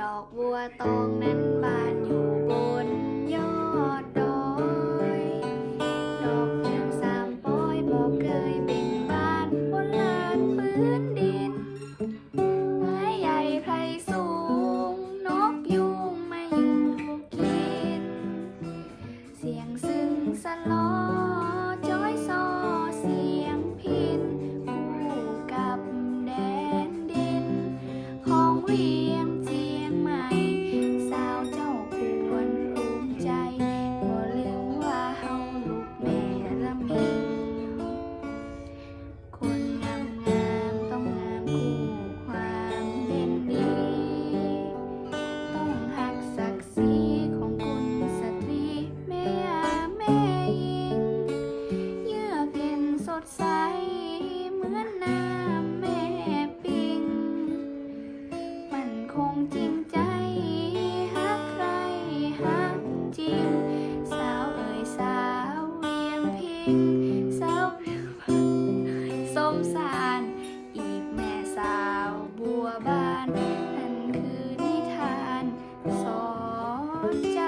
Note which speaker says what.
Speaker 1: ดอกบัวตองนั้นบานอยู่บนยอดดอย ดอกเฟืองสามปอยบอกเคยเป็นบ้านบนลานพื้นดินไม้ใหญ่ไพรสูง นกยุงมาอยู่กิน เสียงซึ่งสลอจ้อยซอเสียงพิน คู่กับแดนดินของเวียง ดใสเหมือนน้ำแม่ปิง มันคงจริงใจหักใครหักจริง สาวเอ๋ยสาวเวียงพิง สาวสมสารอีกแม่สาวบัวบาน นั่นคือนิทานสอนใจ